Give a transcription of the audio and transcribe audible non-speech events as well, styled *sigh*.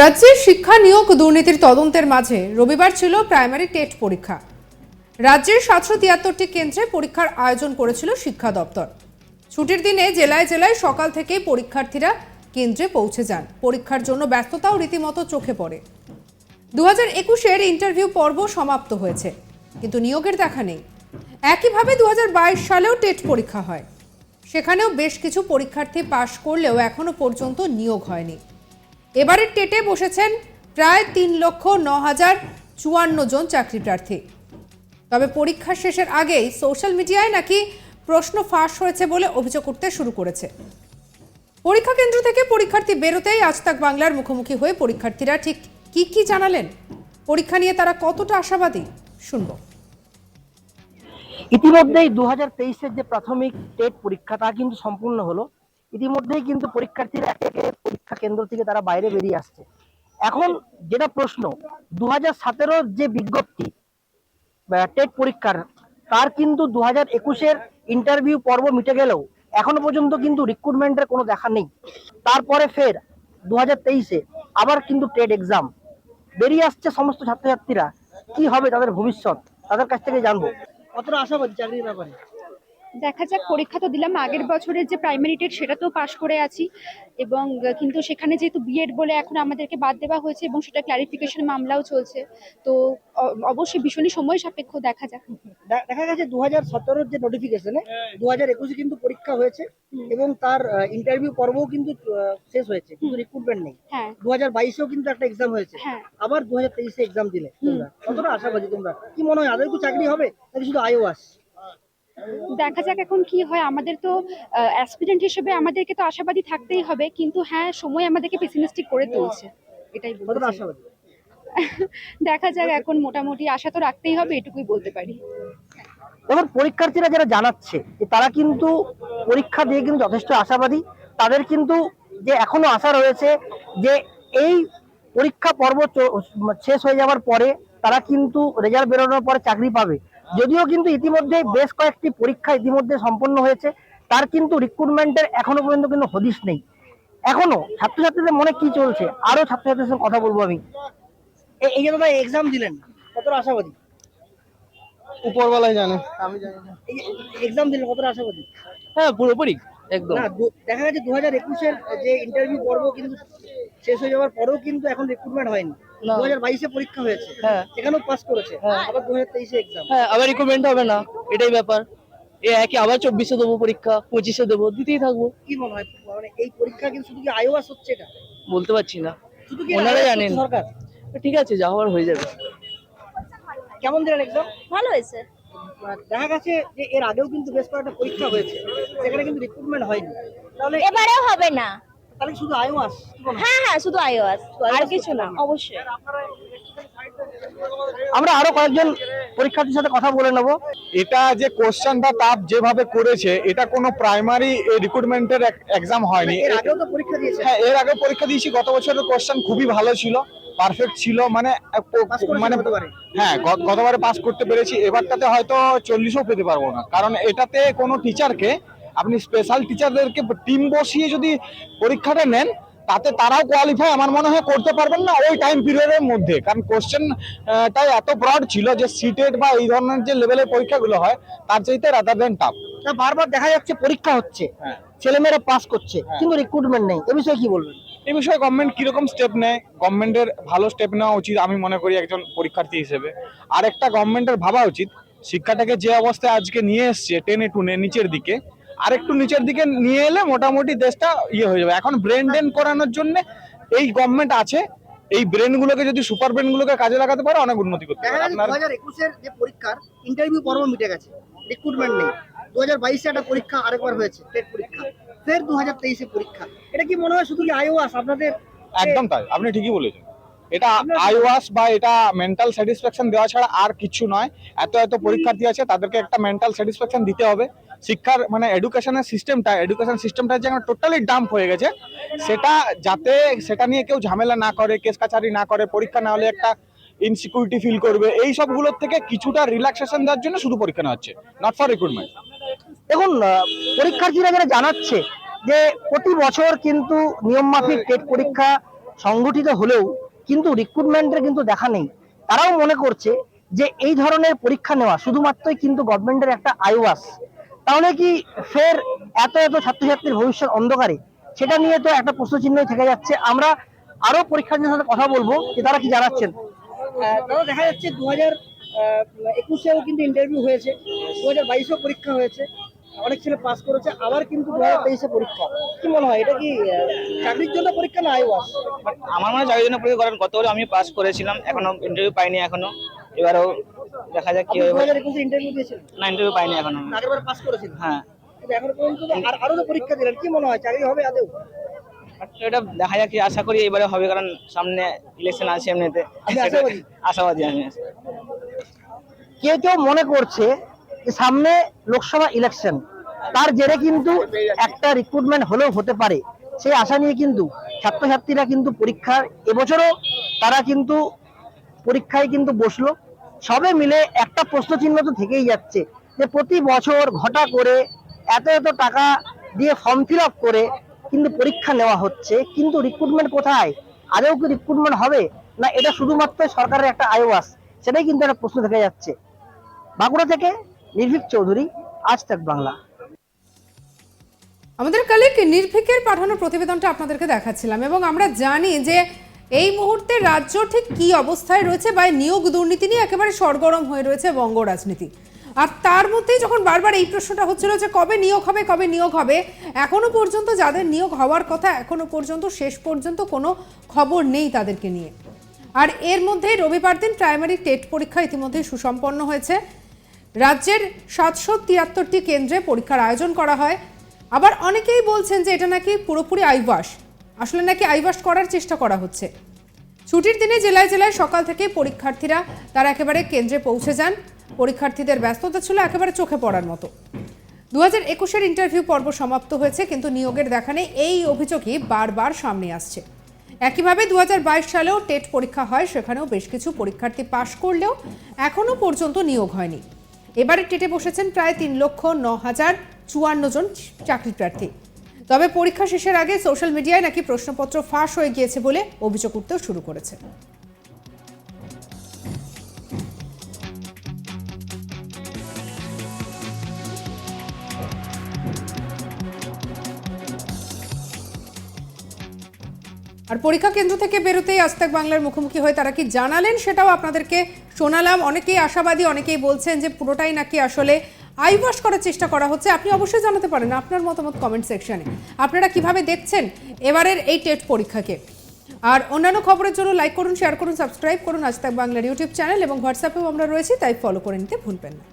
রাজ্যের শিক্ষা নিয়োগ দুর্নীতির তদন্তের মাঝে রবিবার ছিল প্রাইমারি টেট পরীক্ষা। রাজ্যের সাতশো তিয়াত্তরটি কেন্দ্রে পরীক্ষার আয়োজন করেছিল শিক্ষা দপ্তর। ছুটির দিনে জেলায় জেলায় সকাল থেকেই পরীক্ষার্থীরা কেন্দ্রে পৌঁছে যান। পরীক্ষার জন্য ব্যস্ততাও রীতিমতো চোখে পড়ে। দু হাজার একুশের ইন্টারভিউ পর্ব সমাপ্ত হয়েছে, কিন্তু নিয়োগের দেখা নেই। একইভাবে দু হাজার বাইশ সালেও টেট পরীক্ষা হয়। সেখানেও বেশ কিছু পরীক্ষার্থী পাশ করলেও এখনও পর্যন্ত নিয়োগ হয়নি। এবারের টেটে বসেছেন প্রায় তিন লক্ষ ন হাজার চুয়ান্ন জন চাকরি প্রার্থী তবে পরীক্ষা শেষের আগেই সোশ্যাল মিডিয়ায় নাকি প্রশ্ন ফাঁস হয়েছে বলে অভিযোগ করতে শুরু করেছে। পরীক্ষা কেন্দ্র থেকে পরীক্ষার্থী বেরোতেই আজ তাক বাংলার মুখোমুখি হয়ে পরীক্ষার্থীরা ঠিক কি কি জানালেন? পরীক্ষা নিয়ে তারা কতটা আশাবাদী? শুনব। ইতিমধ্যেই দু হাজার তেইশের যে প্রাথমিক টেট পরীক্ষা তা কিন্তু সম্পূর্ণ হলো। ইতিমধ্যেই কিন্তু পরীক্ষার্থীরা একে পরীক্ষা কেন্দ্র থেকে তারা বাইরে বেরিয়ে আসছে। এখন যেটা প্রশ্ন দু হাজার যে বিজ্ঞপ্তি টেট পরীক্ষার, তার কিন্তু দু হাজার একুশের ইন্টারভিউ পর্ব মিটে গেলেও এখনও পর্যন্ত কিন্তু রিক্রুটমেন্টের কোনো দেখা নেই। তারপরে ফের দু হাজার তেইশে আবার কিন্তু টেট এক্সাম বেরিয়ে আসছে সমস্ত ছাত্রছাত্রীরা। কি হবে তাদের ভবিষ্যৎ? তাদের কাছ থেকে জানব। কতটা আশাবাদী চাকরির ব্যাপারে? দেখা যাক পরীক্ষা তো দিলাম। আগের বছরের যে প্রাইমারি টেট সেটা তো পাশ করে আছি এবং কিন্তু সেখানে যেহেতু বিএড বলে এখন আমাদেরকে বাদ দেওয়া হয়েছে এবং সেটা ক্লারিফিকেশন মামলাও চলছে। তো অবশ্যই ভীষণই সময় সাপেক্ষ দেখা যাক। দেখা গেছে দু হাজার সতেরোর যে নোটিফিকেশনে দু হাজার একুশে কিন্তু পরীক্ষা হয়েছে এবং তার ইন্টারভিউ পর্বও কিন্তু আহ, শেষ হয়েছে কিন্তু রিক্রুটমেন্ট নেই। হ্যাঁ। দু হাজার বাইশেও কিন্তু একটা এক্সাম হয়েছে। হ্যাঁ। আবার দু হাজার তেইশে এক্সাম দিলে তোমরা। কতটা আশাবাদী তোমরা? কি মনে হয় আদৌ চাকরি হবে? নাকি শুধু আইওয়াস দেখা যাক এখন কি হয়। আমাদের তো অ্যাসপিরেন্ট হিসেবে আমাদেরকে তো আশাবাদী থাকতেই হবে। কিন্তু হ্যাঁ সময় আমাদেরকে পেসিমিস্টিক করে তুলছে। এটাই *laughs* দেখা যাক এখন মোটামুটি আশা তো রাখতেই হবে এটুকুই বলতে পারি। এবার পরীক্ষার্থীরা যারা জানাচ্ছে যে তারা কিন্তু পরীক্ষা দিয়ে কিন্তু যথেষ্ট আশাবাদী তাদের কিন্তু যে এখনও আশা রয়েছে যে এই পরীক্ষা পর্ব শেষ হয়ে যাওয়ার পরে তারা কিন্তু রেজাল্ট বেরোনোর পরে চাকরি পাবে। যদিও কিন্তু ইতিমধ্যে বেশ কয়েকটি পরীক্ষা ইতিমধ্যে সম্পন্ন হয়েছে তার কিন্তু রিক্রুটমেন্টের এখনও পর্যন্ত কিন্তু হদিশ নেই। এখনও ছাত্রছাত্রীদের মনে কি চলছে? আরও ছাত্রছাত্রীদের সঙ্গে কথা বলব আমি। এই যে দাদা এক্সাম দিলেন কতটা আশাবাদী? উপরবেলায় জানে। আমি জানি না। এক্সাম দিলেন কতটা আশাবাদী? হ্যাঁ পুরোপুরি একদম। দেখা গেছে দু হাজার একুশের যে ইন্টারভিউ পর্ব কিন্তু শেষ হয়ে যাওয়ার পরেও কিন্তু এখন রিক্রুটমেন্ট হয়নি। দু হাজার বাইশে পরীক্ষা হয়েছে। হ্যাঁ। সেখানেও পাস করেছে। হ্যাঁ। আবার দু হাজার তেইশে এক্সাম হ্যাঁ আবার রিকমেন্ড হবে না। এটাই ব্যাপার। এ একই আবার চব্বিশে দেবো পরীক্ষা পঁচিশে দেবো দিতেই থাকব। কি মনে হয় মানে এই পরীক্ষা কিন্তু শুধু কি আইওয়াস হচ্ছে এটা? বলতে পারছি না। শুধু কি ওনারা জানেন। সরকার? ঠিক আছে যা হওয়ার হয়ে যাবে। কেমন দিলেন এক্সাম ভালো হয়েছে। দেখা গেছে যে এর আগেও কিন্তু বেশ কয়েকটা পরীক্ষা হয়েছে। সেখানে কিন্তু রিক্রুটমেন্ট হয়নি। তাহলে এবারেও হবে না। তাহলে শুধু আইওয়াস? কি হয়? হ্যাঁ শুধু আইওয়াস আর কিছু না। অবশ্যই। আমরা আরও কয়েকজন পরীক্ষার্থীর সাথে কথা বলে নেব। এটা যে কোশ্চেনটা তাপ যেভাবে করেছে এটা কোনো প্রাইমারি রিক্রুটমেন্টের এক্সাম হয়নি। এর আগেও তো পরীক্ষা দিয়েছে। হ্যাঁ এর আগে পরীক্ষা দিয়েছি। গত বছরের কোশ্চেন খুবই ভালো ছিল পারফেক্ট ছিল মানে মানে হ্যাঁ গতবারে পাস করতে পেরেছি। এবারটাতে হয়তো চল্লিশও পেতে পারব না। কারণ এটাতে কোনো টিচারকে আপনি স্পেশাল টিচারদেরকে টিম বসিয়ে যদি পরীক্ষাটা নেন তাতে তারাও কোয়ালিফাই আমার মনে হয় করতে পারবেন না ওই টাইম পিরিয়ডের মধ্যে। কারণ কোশ্চেন টাই এত ব্রড ছিল যে সিটেড বা এই ধরনের যে লেভেলের পরীক্ষাগুলো হয় তার চাইতে রাদার দেন টাফ বারবার দেখা যাচ্ছে পরীক্ষা হচ্ছে। হ্যাঁ। ছেলেমেয়েরা পাস করছে হ্যাঁ। কিন্তু রিক্রুটমেন্ট নেই। এ বিষয়ে কি বলবেন? এ বিষয়ে গভর্নমেন্ট কীরকম স্টেপ নেয়? গভর্নমেন্টের ভালো স্টেপ নেওয়া উচিত আমি মনে করি একজন পরীক্ষার্থী হিসেবে। আর একটা গভর্নমেন্টের ভাবা উচিত শিক্ষাটাকে যে অবস্থায় আজকে নিয়ে এসছে টেনে টুনে নিচের দিকে আর একটু নিচের দিকে নিয়ে এলে মোটামুটি দেশটা ইয়ে হয়ে যাবে। এখন ব্রেন ডেন করানোর জন্য এই গভর্নমেন্ট আছে। এই ব্রেন গুলোকে যদি সুপার ব্রেন গুলোকে কাজে লাগাতে পারে অনেক উন্নতি করতে পারে। আপনার যে পরীক্ষার ইন্টারভিউ পর্ব মিটে গেছে রিক্রুটমেন্ট নেই। একটা পরীক্ষা আরেকবার হয়েছে টেট পরীক্ষা। ফের পরীক্ষা। এটা কি মনে হয় শুধু কি আইওয়াস? আপনাদের একদম তাই আপনি ঠিকই বলেছেন। এটা আইওয়াস বা এটা মেন্টাল স্যাটিসফ্যাকশন দেওয়া ছাড়া আর কিছু নয়। এত এত পরীক্ষার্থী আছে তাদেরকে একটা মেন্টাল স্যাটিসফ্যাকশন দিতে হবে। শিক্ষার মানে এডুকেশনের সিস্টেমটা এডুকেশন সিস্টেমটা যে টোটালি ডাম্প হয়ে গেছে সেটা যাতে সেটা নিয়ে কেউ ঝামেলা না করে কেস কাছারি না করে পরীক্ষা না হলে একটা ইনসিকিউরিটি ফিল করবে এই সবগুলোর থেকে কিছুটা রিল্যাক্সেশন দেওয়ার জন্য শুধু পরীক্ষা নেওয়া হচ্ছে নট ফর রিক্রুটমেন্ট দেখুন পরীক্ষার্থীরা যারা জানাচ্ছে যে প্রতি বছর কিন্তু নিয়ম মাফিক টেট পরীক্ষা সংগঠিত হলেও কিন্তু রিক্রুটমেন্টের কিন্তু দেখা নেই। তারাও মনে করছে যে এই ধরনের পরীক্ষা নেওয়া শুধুমাত্রই কিন্তু গভর্নমেন্টের একটা আইওয়াস তাহলে কি ফের এত এত ছাত্রছাত্রীর ভবিষ্যৎ অন্ধকারে? সেটা নিয়ে তো একটা প্রশ্ন প্রশ্নচিহ্নই থেকে যাচ্ছে। আমরা আরও পরীক্ষার্থীদের সাথে কথা বলব যে তারা কি জানাচ্ছেন? তারা দেখা যাচ্ছে দু হাজার একুশেও কিন্তু ইন্টারভিউ হয়েছে দু হাজার বাইশেও পরীক্ষা হয়েছে। অনেক ছেলে পাস করেছে আবার কিন্তু দু হাজার তেইশে পরীক্ষা। কি মনে হয় এটা কি আহ, চাকরির জন্য পরীক্ষা না আইওয়াস? আমার মনে হয় চাকরির জন্য পরীক্ষা করেন। গতবারে আমি পাস করেছিলাম এখনও ইন্টারভিউ পাইনি এখনও। এবারেও দেখা যাক কি একুশে ইন্টারভিউ দিয়েছিলেন? না ইন্টারভিউ পাইনি এখনও। আগের বার পাস করেছিলেন হ্যাঁ এখন পর্যন্ত আর আরও তো পরীক্ষা দিলেন। কি মনে হয় চাকরি হবে আদৌ? এটা দেখা যাক কি আশা করি এবারে হবে কারণ সামনে ইলেকশন আছে এমনিতে? আশাবাদী? আমি কেউ কেউ মনে করছে যে সামনে লোকসভা ইলেকশন তার জেরে কিন্তু একটা রিক্রুটমেন্ট হলেও হতে পারে। সেই আশা নিয়ে কিন্তু ছাত্রছাত্রীরা কিন্তু পরীক্ষার এবছরও তারা কিন্তু পরীক্ষায় কিন্তু বসল। সবে মিলে একটা প্রশ্নচিহ্ন তো থেকেই যাচ্ছে যে প্রতি বছর ঘটা করে এত এত টাকা দিয়ে ফর্ম ফিল করে কিন্তু পরীক্ষা নেওয়া হচ্ছে, কিন্তু রিক্রুটমেন্ট কোথায়? আদৌ কি রিক্রুটমেন্ট হবে? না এটা শুধুমাত্র সরকারের একটা আইওয়াস সেটাই কিন্তু একটা প্রশ্ন থেকে যাচ্ছে। বাঁকুড়া থেকে নির্ভীক চৌধুরী আজ তাক বাংলা। আমাদের কালিক নির্ভীকের পাঠানো প্রতিবেদনটা আপনাদেরকে দেখাচ্ছিলাম এবং আমরা জানি যে এই মুহূর্তে রাজ্য ঠিক কি অবস্থায় রয়েছে বা নিয়োগ দুর্নীতি নিয়ে একেবারে সরগরম হয়ে রয়েছে বঙ্গ রাজনীতি। আর তার মধ্যেই যখন বারবার এই প্রশ্নটা হচ্ছিল যে কবে নিয়োগ হবে, কবে নিয়োগ হবে, এখনও পর্যন্ত যাদের নিয়োগ হওয়ার কথা এখনও পর্যন্ত শেষ পর্যন্ত কোনো খবর নেই তাদেরকে নিয়ে। আর এর মধ্যে রবিবার দিন প্রাইমারি টেট পরীক্ষা ইতিমধ্যে সুসম্পন্ন হয়েছে। রাজ্যের সাতশো তিয়াত্তরটি কেন্দ্রে পরীক্ষার আয়োজন করা হয়। আবার অনেকেই বলছেন যে এটা নাকি পুরোপুরি আইবাস আসলে নাকি আইবাস করার চেষ্টা করা হচ্ছে। ছুটির দিনে জেলায় জেলায় সকাল থেকে পরীক্ষার্থীরা তারা একেবারে কেন্দ্রে পৌঁছে যান। পরীক্ষার্থীদের ব্যস্ততা ছিল একেবারে চোখে পড়ার মতো। দু হাজার একুশের ইন্টারভিউ পর্ব সমাপ্ত হয়েছে, কিন্তু নিয়োগের দেখা নেই। এই অভিযোগই বারবার সামনে আসছে। একইভাবে দু হাজার বাইশ সালেও টেট পরীক্ষা হয়, সেখানেও বেশ কিছু পরীক্ষার্থী পাশ করলেও এখনও পর্যন্ত নিয়োগ হয়নি। এবারে টেটে বসেছেন প্রায় তিন লক্ষ ন হাজার চুয়ান্ন জন চাকরি প্রার্থী তবে পরীক্ষা শেষের আগে সোশ্যাল মিডিয়ায় নাকি প্রশ্নপত্র ফাঁস হয়ে গিয়েছে বলে অভিযোগ উঠতেও শুরু করেছে। আর পরীক্ষা কেন্দ্র থেকে বেরোতেই আজতাক বাংলার মুখোমুখি হয়ে তারা কি জানালেন সেটাও আপনাদেরকে শোনালাম। অনেকেই আশাবাদী, অনেকেই বলছেন যে পুরোটাই নাকি আসলে আইবাস করার চেষ্টা করা হচ্ছে। আপনি অবশ্যই জানাতে পারেন আপনার মতামত কমেন্ট সেকশনে আপনারা কীভাবে দেখছেন এবারের এই টেট পরীক্ষাকে? আর অন্যান্য খবরের জন্য লাইক করুন শেয়ার করুন সাবস্ক্রাইব করুন। আজ তাক বাংলার ইউটিউব চ্যানেল এবং হোয়াটসঅ্যাপেও আমরা রয়েছি, তাই ফলো করে নিতে ভুলবেন না।